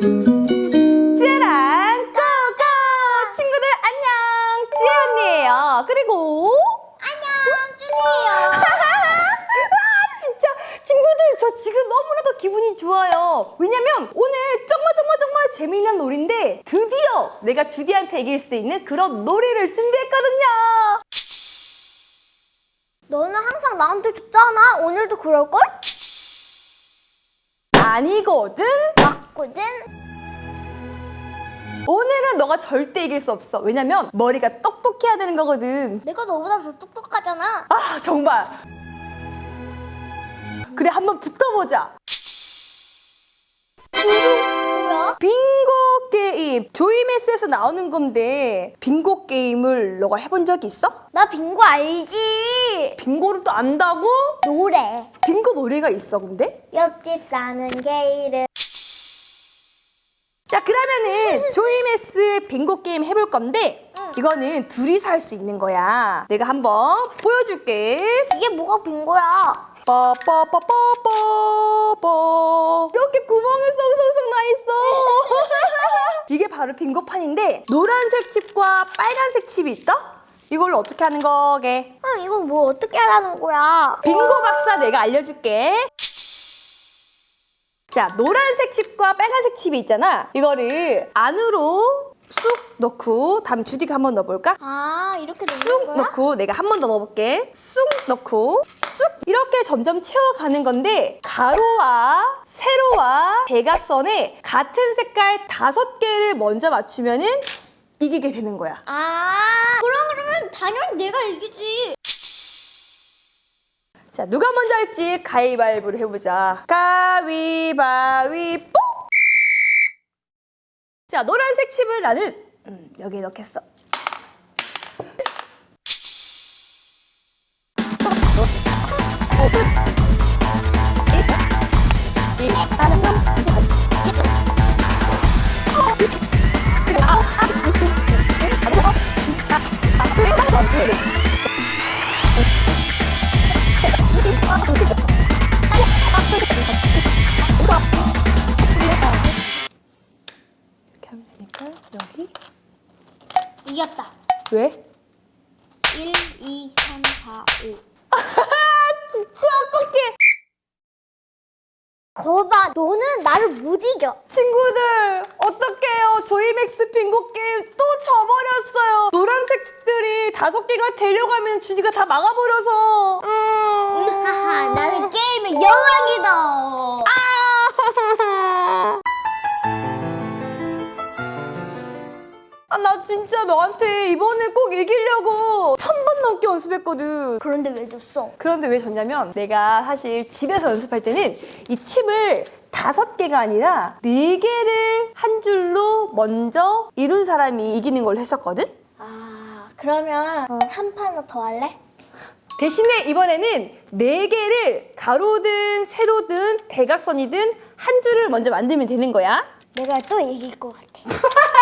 찌란 고고! 친구들 안녕! 지혜 언니예요. 그리고 안녕, 준이에요. 아, 진짜 친구들 저 지금 너무나도 기분이 좋아요. 왜냐면 오늘 정말 정말 정말 재미있는 놀인데 드디어 내가 주디한테 이길 수 있는 그런 놀이를 준비했거든요. 너는 항상 나한테 줬잖아. 오늘도 그럴걸? 아니거든? 맞거든? 오늘은 너가 절대 이길 수 없어. 왜냐면 머리가 똑똑해야 되는 거거든. 내가 너보다 더 똑똑하잖아. 아 정말. 그래 한번 붙어보자. 뭐야? 빙고 게임 조이메스에서 나오는 건데 빙고 게임을 너가 해본 적이 있어? 나 빙고 알지? 빙고를 또 안다고? 노래. 빙고 노래가 있어 근데? 옆집 사는 게이를. 자 그러면은 조이메스 빙고 게임 해볼 건데 응. 이거는 둘이서 할 수 있는 거야 내가 한번 보여줄게 이게 뭐가 빙고야? 빠빠빠빠빠빠 이렇게 구멍이 쏙쏙쏙 나 있어 이게 바로 빙고판인데 노란색 칩과 빨간색 칩이 있다? 이걸로 어떻게 하는 거게? 아, 이건 뭐 어떻게 하라는 거야? 빙고 박사 내가 알려줄게. 자, 노란색 칩과 빨간색 칩이 있잖아. 이거를 안으로 쑥 넣고, 다음 주디가 한 번 넣어볼까? 아, 이렇게 넣는 쑥 거야? 넣고, 내가 한 번 더 넣어볼게. 쑥 넣고, 쑥! 이렇게 점점 채워가는 건데, 가로와 세로와 대각선에 같은 색깔 다섯 개를 먼저 맞추면은 이기게 되는 거야. 아, 그럼 그러면 당연히 내가 이기지. 자, 누가 먼저 할지 가위바위보를 해보자. 가위바위보! 자, 노란색 칩을 나는 음, 여기에 넣겠어. 이렇게 하면 되니까 여기 이겼다. 왜? 1, 2, 3, 4, 5. 진짜 어떡해! 거봐, 너는 나를 못 이겨. 친구들 어떡해요 조이맥스 빙고 게임 또 져버렸어요 노란색들이 다섯 개가 데려가면 주디가 다 막아버려서 음... 하하, 나는 게임의 여왕이다. 아, 나 진짜 너한테 이번에 꼭 이기려고 천 번 넘게 연습했거든. 그런데 왜 졌어? 그런데 왜 졌냐면 내가 사실 집에서 연습할 때는 이 칩을 다섯 개가 아니라 네 개를 한 줄로 먼저 이룬 사람이 이기는 걸로 했었거든? 아, 그러면 한 판 더 할래? 대신에 이번에는 네 개를 가로든 세로든 대각선이든 한 줄을 먼저 만들면 되는 거야. 내가 또 이길 것 같아.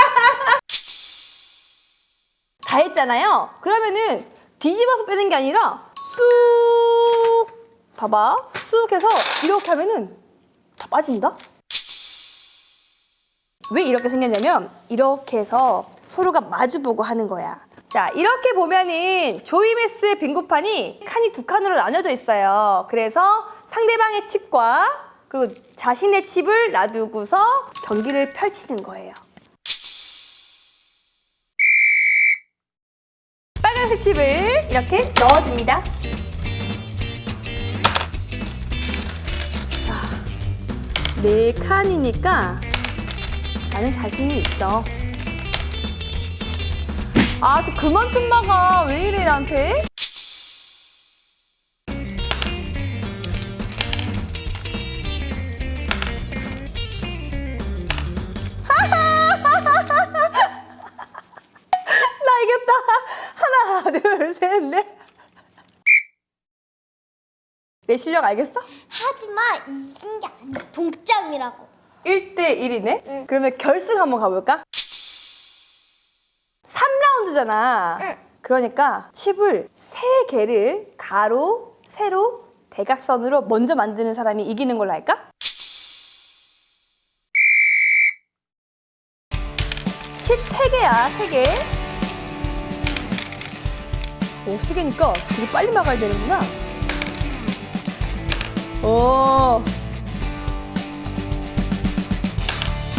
다 했잖아요. 그러면은 뒤집어서 빼는 게 아니라 쑥 봐봐 쑥 해서 이렇게 하면은 다 빠진다. 왜 이렇게 생겼냐면 이렇게 해서 서로가 마주보고 하는 거야. 자 이렇게 보면은 조이메스 빙고판이 칸이 두 칸으로 나뉘어져 있어요. 그래서 상대방의 칩과 그리고 자신의 칩을 놔두고서 경기를 펼치는 거예요. 빨간색 칩을 이렇게 넣어줍니다. 자, 네 칸이니까 나는 자신이 있어. 아, 저 그만 좀 막아. 왜 이래, 나한테? 내 실력 알겠어? 하지만 이긴 게 아니야. 동점이라고. 1대1이네? 응. 그러면 결승 한번 가볼까? 3라운드잖아. 응. 그러니까 칩을 3개를 가로, 세로, 대각선으로 먼저 만드는 사람이 이기는 걸로 할까? 칩 3개야, 3개. 오, 3개니까 되게 빨리 막아야 되는구나. 오.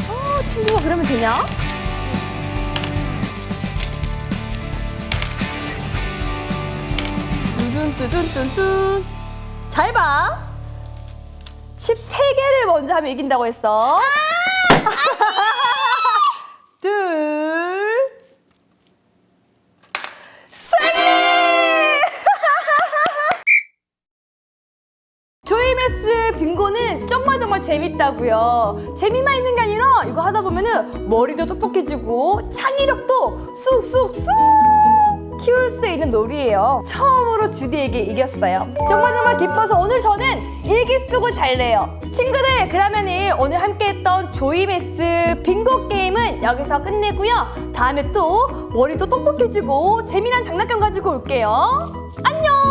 어, 친구가 그러면 되냐? 뚜둔뚜둔뚜둔. 잘 봐. 칩 3개를 먼저 하면 이긴다고 했어. 조이메스 빙고는 정말 정말 재밌다고요. 재미만 있는 게 아니라 이거 하다 보면은 머리도 똑똑해지고 창의력도 쑥쑥쑥 키울 수 있는 놀이예요. 처음으로 주디에게 이겼어요. 정말 정말 기뻐서 오늘 저는 일기 쓰고 잘래요. 친구들 그러면은 오늘 함께했던 조이메스 빙고 게임은 여기서 끝내고요. 다음에 또 머리도 똑똑해지고 재미난 장난감 가지고 올게요. 안녕!